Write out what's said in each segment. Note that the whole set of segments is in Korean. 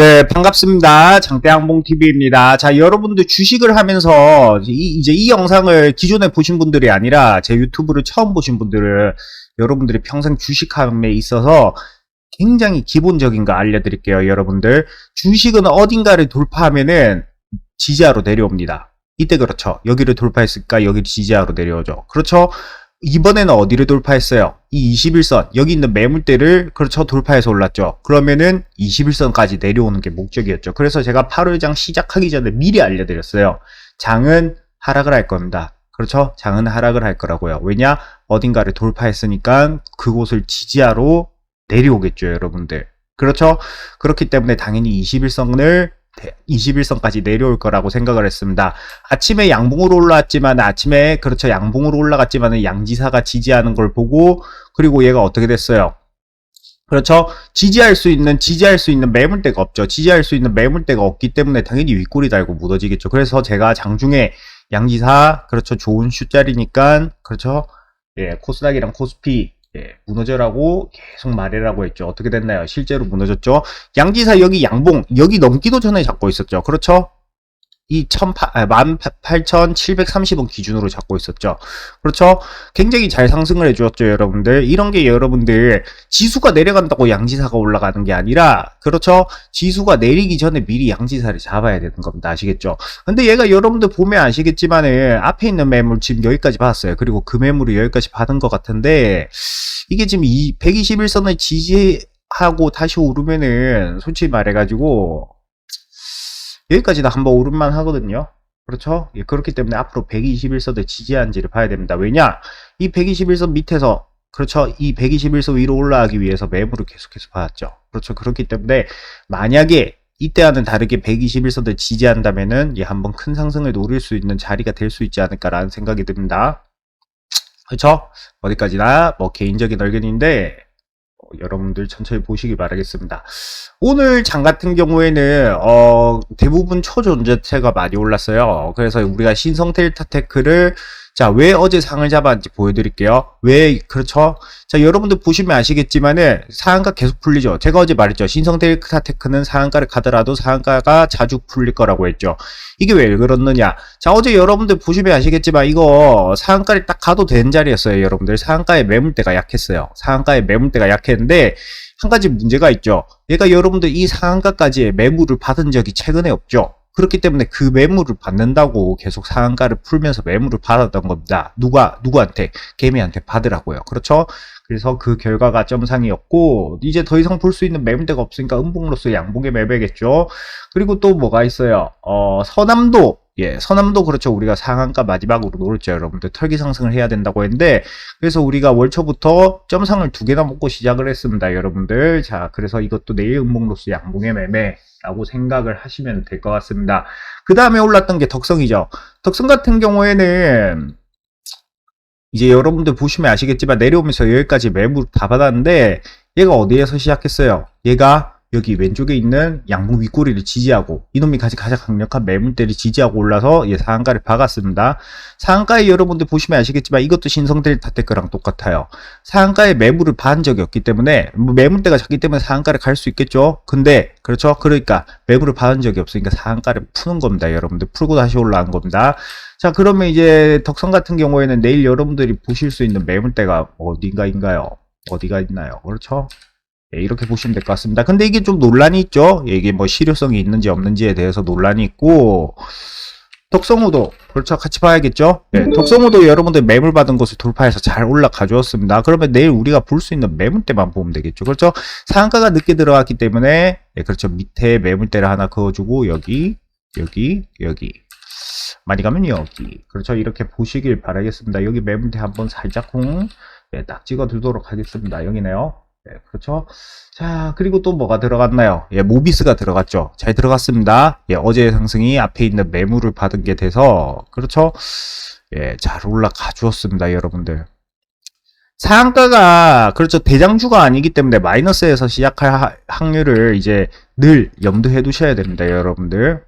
네, 반갑습니다. 장대항봉TV입니다. 자, 여러분들 주식을 하면서 이, 제이 영상을 기존에 보신 분들이 아니라 제 유튜브를 처음 보신 분들을 여러분들이 평생 주식함에 있어서 굉장히 기본적인 거 알려드릴게요, 여러분들. 주식은 어딘가를 돌파하면은 지지하로 내려옵니다. 이때 그렇죠. 여기를 돌파했으니까 여기 지지하로 내려오죠. 그렇죠. 이번에는 어디를 돌파했어요? 이 21선, 여기 있는 매물대를 그렇죠 돌파해서 올랐죠. 그러면은 21선까지 내려오는 게 목적이었죠. 그래서 제가 8월장 시작하기 전에 미리 알려드렸어요. 장은 하락을 할 겁니다. 그렇죠? 장은 하락을 할 거라고요. 왜냐? 어딘가를 돌파했으니까 그곳을 지지하러 내려오겠죠, 여러분들. 그렇죠? 그렇기 때문에 당연히 21선을 21선까지 내려올 거라고 생각을 했습니다. 아침에 양봉으로 올라왔지만 아침에 그렇죠 양봉으로 올라갔지만 양지사가 지지하는 걸 보고 그리고 얘가 어떻게 됐어요? 그렇죠. 지지할 수 있는 지지할 수 있는 매물대가 없죠. 지지할 수 있는 매물대가 없기 때문에 당연히 윗꼬리 달고 무너지겠죠. 그래서 제가 장중에 양지사 그렇죠 좋은 숫자리니까 그렇죠. 예 코스닥이랑 코스피 예, 무너져라고 계속 말해라고 했죠. 어떻게 됐나요? 실제로 무너졌죠. 양지사 여기 양봉 여기 넘기도 전에 잡고 있었죠. 그렇죠? 이 18,730원 기준으로 잡고 있었죠. 그렇죠? 굉장히 잘 상승을 해주었죠, 여러분들. 이런 게 여러분들 지수가 내려간다고 양지사가 올라가는 게 아니라, 그렇죠? 지수가 내리기 전에 미리 양지사를 잡아야 되는 겁니다. 아시겠죠? 근데 얘가 여러분들 보면 아시겠지만은 앞에 있는 매물 지금 여기까지 받았어요. 그리고 그 매물을 여기까지 받은 것 같은데, 이게 지금 이 121선을 지지하고 다시 오르면은 솔직히 말해가지고 여기까지 다 한번 오른만 하거든요. 그렇죠? 예, 그렇기 때문에 앞으로 121선을 지지한지를 봐야 됩니다. 왜냐? 이 121선 밑에서 그렇죠. 이 121선 위로 올라가기 위해서 매물을 계속해서 받았죠. 그렇죠. 그렇기 때문에 만약에 이때와는 다르게 121선을 지지한다면은 예, 한번 큰 상승을 노릴 수 있는 자리가 될 수 있지 않을까라는 생각이 듭니다. 그렇죠? 어디까지나 뭐 개인적인 의견인데 어, 여러분들 천천히 보시기 바라겠습니다. 오늘 장 같은 경우에는 어, 대부분 초존재체가 많이 올랐어요. 그래서 우리가 신성 델타테크를 자, 왜 어제 상을 잡았는지 보여드릴게요. 왜, 그렇죠? 자, 여러분들 보시면 아시겠지만은 상한가 계속 풀리죠. 제가 어제 말했죠. 신성 델타테크는 상한가를 가더라도 상한가가 자주 풀릴 거라고 했죠. 이게 왜 그렇느냐? 자, 어제 여러분들 보시면 아시겠지만 이거 상한가를 딱 가도 되는 자리였어요. 여러분들 상한가의 매물대가 약했어요. 상한가의 매물대가 약했는데 한 가지 문제가 있죠. 얘가 여러분들 이 상한가까지 매물을 받은 적이 최근에 없죠. 그렇기 때문에 그 매물을 받는다고 계속 상한가를 풀면서 매물을 받았던 겁니다. 누가, 누구한테? 개미한테 받으라고요. 그렇죠? 그래서 그 결과가 점상이었고, 이제 더 이상 볼 수 있는 매물대가 없으니까 음봉으로서 양봉의 매매겠죠? 그리고 또 뭐가 있어요? 어, 서남도, 예, 서남도 그렇죠. 우리가 상한가 마지막으로 노렸죠. 여러분들 털기 상승을 해야 된다고 했는데, 그래서 우리가 월초부터 점상을 두 개나 먹고 시작을 했습니다. 여러분들. 자, 그래서 이것도 내일 음봉로서 양봉의 매매. 라고 생각을 하시면 될 것 같습니다. 그 다음에 올랐던 게 덕성이죠. 덕성 같은 경우에는 이제 여러분들 보시면 아시겠지만 내려오면서 여기까지 매물 다 받았는데 얘가 어디에서 시작했어요? 얘가 여기 왼쪽에 있는 양봉 윗꼬리를 지지하고 이놈이 가장 가장 강력한 매물대를 지지하고 올라서 예, 상한가를 박았습니다. 상한가에 여러분들 보시면 아시겠지만 이것도 신성 델 타 테크랑 똑같아요. 상한가에 매물을 받은 적이 없기 때문에 뭐 매물대가 작기 때문에 상한가를 갈 수 있겠죠. 근데 그렇죠. 그러니까 매물을 받은 적이 없으니까 상한가를 푸는 겁니다. 여러분들 풀고 다시 올라간 겁니다. 자 그러면 이제 덕성 같은 경우에는 내일 여러분들이 보실 수 있는 매물대가 어딘가인가요? 어디가 있나요? 그렇죠? 예, 이렇게 보시면 될 것 같습니다. 근데 이게 좀 논란이 있죠? 예, 이게 뭐 실효성이 있는지 없는지에 대해서 논란이 있고, 덕성우도, 그렇죠. 같이 봐야겠죠? 예, 덕성우도 여러분들 매물 받은 곳을 돌파해서 잘 올라가 주었습니다. 그러면 내일 우리가 볼 수 있는 매물대만 보면 되겠죠. 그렇죠? 상한가가 늦게 들어갔기 때문에, 예, 그렇죠. 밑에 매물대를 하나 그어주고, 여기, 여기, 여기. 많이 가면 여기. 그렇죠. 이렇게 보시길 바라겠습니다. 여기 매물대 한번 살짝쿵, 예, 딱 찍어 두도록 하겠습니다. 여기네요. 예, 그렇죠. 자, 그리고 또 뭐가 들어갔나요? 예, 모비스가 들어갔죠. 잘 들어갔습니다. 예, 어제 상승이 앞에 있는 매물을 받은 게 돼서, 그렇죠. 예, 잘 올라가 주었습니다, 여러분들. 상한가가, 그렇죠. 대장주가 아니기 때문에 마이너스에서 시작할 하- 확률을 이제 늘 염두해 두셔야 됩니다, 여러분들.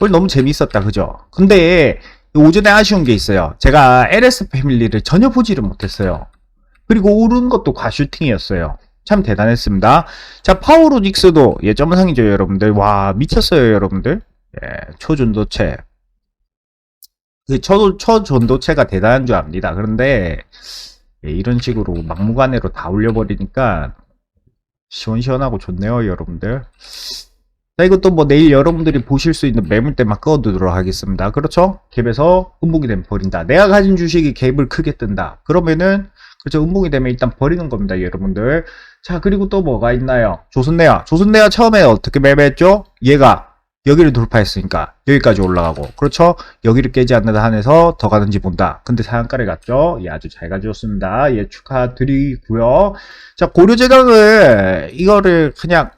오늘 너무 재밌었다, 그죠? 근데, 오전에 아쉬운 게 있어요. 제가 LS 패밀리를 전혀 보지를 못했어요. 그리고 오른 것도 과슈팅이었어요. 참 대단했습니다. 자, 파워로직스도 예, 점상이죠, 여러분들. 와, 미쳤어요, 여러분들. 예, 초전도체. 그 초, 초전도체가 대단한 줄 압니다. 그런데 예, 이런 식으로 막무가내로 다 올려버리니까 시원시원하고 좋네요, 여러분들. 자, 이것도 뭐 내일 여러분들이 보실 수 있는 매물대만 꺼두도록 하겠습니다. 그렇죠? 갭에서 음봉이 되면 버린다. 내가 가진 주식이 갭을 크게 뜬다. 그러면은, 그렇죠. 음봉이 되면 일단 버리는 겁니다, 여러분들. 자, 그리고 또 뭐가 있나요? 조선내야. 조선내야 처음에 어떻게 매매했죠? 얘가 여기를 돌파했으니까 여기까지 올라가고 그렇죠 여기를 깨지 않는 한에서 더 가는지 본다 근데 상한가를 갔죠 예 아주 잘 가져왔습니다 예 축하드리고요 자 고려제강을 이거를 그냥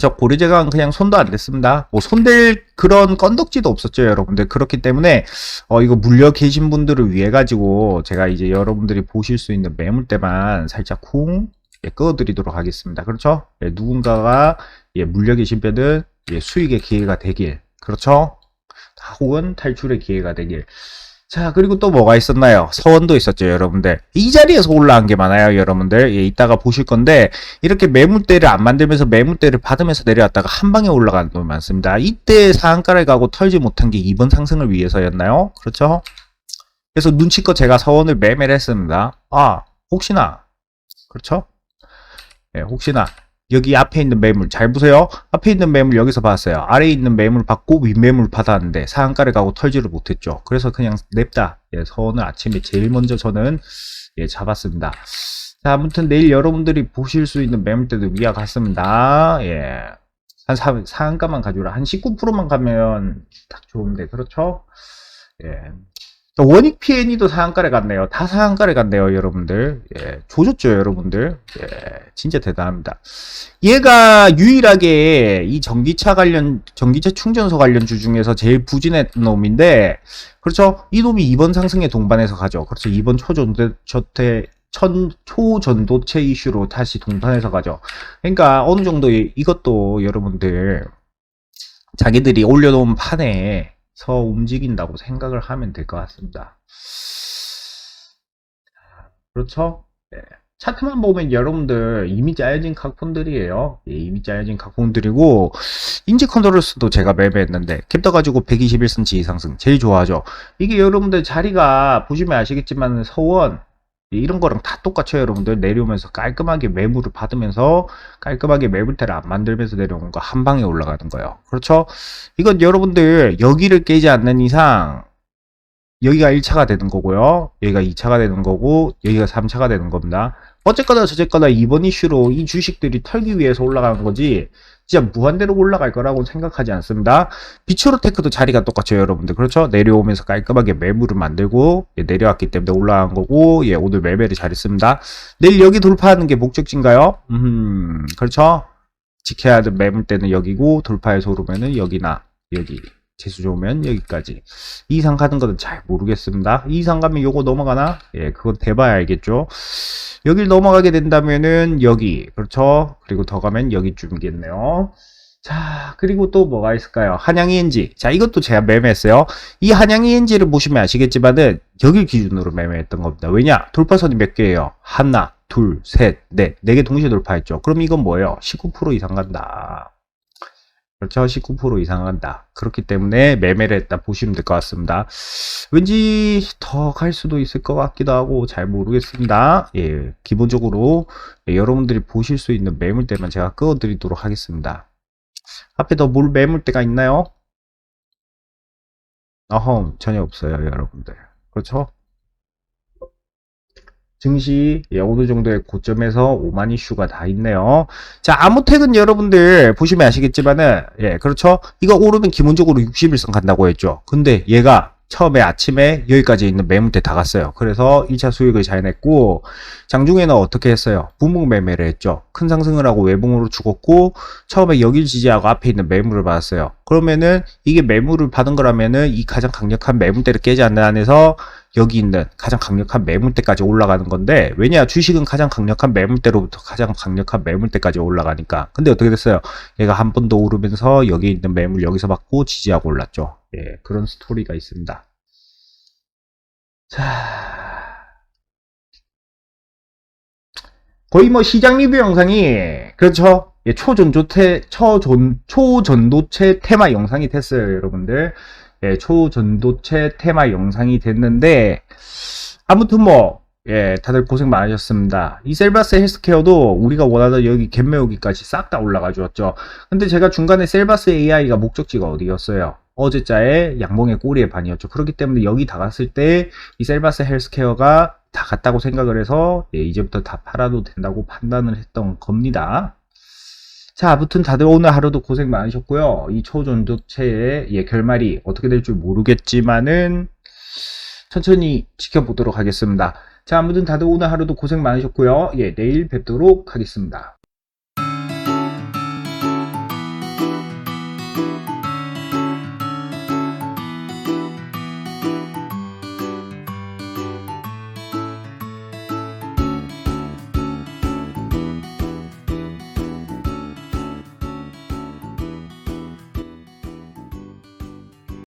저 고려제강 그냥 손도 안 댔습니다 뭐 손댈 그런 건덕지도 없었죠 여러분들 그렇기 때문에 어 이거 물려 계신 분들을 위해 가지고 제가 이제 여러분들이 보실 수 있는 매물대만 살짝 쿵 예, 끄어드리도록 하겠습니다 그렇죠 예, 누군가가 예, 물려 계신 배는 예, 수익의 기회가 되길. 그렇죠? 혹은 탈출의 기회가 되길. 자, 그리고 또 뭐가 있었나요? 서원도 있었죠, 여러분들. 이 자리에서 올라간 게 많아요, 여러분들. 예, 이따가 보실 건데, 이렇게 매물대를 안 만들면서 매물대를 받으면서 내려왔다가 한 방에 올라가는 놈이 많습니다. 이때 상한가를 가고 털지 못한 게 이번 상승을 위해서였나요? 그렇죠? 그래서 눈치껏 제가 서원을 매매를 했습니다. 아, 혹시나. 그렇죠? 예, 혹시나. 여기 앞에 있는 매물 잘 보세요. 앞에 있는 매물 여기서 봤어요. 아래에 있는 매물 받고 윗매물 받았는데 상한가를 가고 털지를 못했죠. 그래서 그냥 냅다 예, 서원을 아침에 제일 먼저 저는 예, 잡았습니다. 자, 아무튼 내일 여러분들이 보실 수 있는 매물대도 위와 같습니다. 예. 한 사, 상한가만 가져라. 한 19%만 가면 딱 좋은데, 그렇죠? 예. 원익 PN이도 상한가를 갔네요. 다 상한가를 갔네요, 여러분들. 예, 조졌죠, 여러분들. 예, 진짜 대단합니다. 얘가 유일하게 이 전기차 관련, 전기차 충전소 관련 주 중에서 제일 부진했던 놈인데, 그렇죠? 이 놈이 이번 상승에 동반해서 가죠. 그렇죠. 이번 초전도체, 천, 초전도체 이슈로 다시 동반해서 가죠. 그러니까 어느 정도 이것도 여러분들, 자기들이 올려놓은 판에 서 움직인다고 생각을 하면 될 것 같습니다. 그렇죠? 네. 차트만 보면 여러분들 이미 짜여진 각본들이에요. 예, 이미 짜여진 각본들이고 인지 컨트롤스도 제가 매매했는데 캡 떠가지고 121cm 이상승 제일 좋아하죠. 이게 여러분들 자리가 보시면 아시겠지만 서원 이런 거랑 다 똑같죠 여러분들. 내려오면서 깔끔하게 매물을 받으면서 깔끔하게 매물대를 안 만들면서 내려오는 거한 방에 올라가는 거예요. 그렇죠? 이건 여러분들 여기를 깨지 않는 이상 여기가 1차가 되는 거고요. 여기가 2차가 되는 거고 여기가 3차가 되는 겁니다 어쨌거나 저쨌거나 이번 이슈로 이 주식들이 털기 위해서 올라가는 거지 진짜 무한대로 올라갈 거라고 생각하지 않습니다. 비추로테크도 자리가 똑같죠, 여러분들. 그렇죠? 내려오면서 깔끔하게 매물을 만들고 예, 내려왔기 때문에 올라간 거고 예, 오늘 매매를 잘했습니다. 내일 여기 돌파하는 게 목적지인가요? 음, 그렇죠? 지켜야 될 매물대는 여기고 돌파해서 오르면은 여기나 여기 재수 좋으면 여기까지. 이 이상 가는 거는 잘 모르겠습니다. 이 이상 가면 요거 넘어가나? 예, 그건 대봐야 알겠죠. 여길 넘어가게 된다면은 여기 그렇죠? 그리고 더 가면 여기쯤이겠네요. 자 그리고 또 뭐가 있을까요? 한양 ENG 자 이것도 제가 매매했어요. 이 한양 ENG를 보시면 아시겠지만은 여기 기준으로 매매했던 겁니다. 왜냐? 돌파선이 몇 개예요? 하나 둘 셋 넷 네 개 동시에 돌파했죠. 그럼 이건 뭐예요? 19% 이상 간다 그렇죠. 19% 이상 한다. 그렇기 때문에 매매를 했다 보시면 될 것 같습니다. 왠지 더 갈 수도 있을 것 같기도 하고 잘 모르겠습니다. 예, 기본적으로 예, 여러분들이 보실 수 있는 매물대만 제가 끄어드리도록 하겠습니다. 앞에 더 뭘 매물대가 있나요? 어허, 전혀 없어요, 여러분들. 그렇죠? 증시 예, 어느 정도의 고점에서 5만 이슈가 다 있네요. 자, 아무택은 여러분들 보시면 아시겠지만은 예, 그렇죠? 이거 오르면 기본적으로 60일선 간다고 했죠. 근데 얘가 처음에 아침에 여기까지 있는 매물대 다 갔어요. 그래서 2차 수익을 잘 냈고 장중에는 어떻게 했어요? 분봉 매매를 했죠. 큰 상승을 하고 외봉으로 죽었고 처음에 여길 지지하고 앞에 있는 매물을 받았어요. 그러면은 이게 매물을 받은 거라면은 이 가장 강력한 매물대를 깨지 않는 한에서 여기 있는 가장 강력한 매물대까지 올라가는 건데 왜냐 주식은 가장 강력한 매물대로부터 가장 강력한 매물대까지 올라가니까 근데 어떻게 됐어요 얘가 한 번 더 오르면서 여기 있는 매물 여기서 받고 지지하고 올랐죠 예 그런 스토리가 있습니다 자 거의 뭐 시장 리뷰 영상이 그렇죠. 예, 초전도체 초전 초전도체 테마 영상이 됐어요, 여러분들. 예, 초전도체 테마 영상이 됐는데 아무튼 뭐 예, 다들 고생 많으셨습니다. 이 셀바스 헬스케어도 우리가 원하던 여기 갯매우기까지 싹 다 올라가 주었죠. 근데 제가 중간에 셀바스 AI가 목적지가 어디였어요? 어제자의 양봉의 꼬리의 반이었죠. 그렇기 때문에 여기 다 갔을 때 이 셀바스 헬스케어가 다 갔다고 생각을 해서 예, 이제부터 다 팔아도 된다고 판단을 했던 겁니다. 자, 아무튼 다들 오늘 하루도 고생 많으셨고요. 이 초전도체의 예, 결말이 어떻게 될줄 모르겠지만은 천천히 지켜보도록 하겠습니다. 자, 아무튼 다들 오늘 하루도 고생 많으셨고요. 예, 내일 뵙도록 하겠습니다.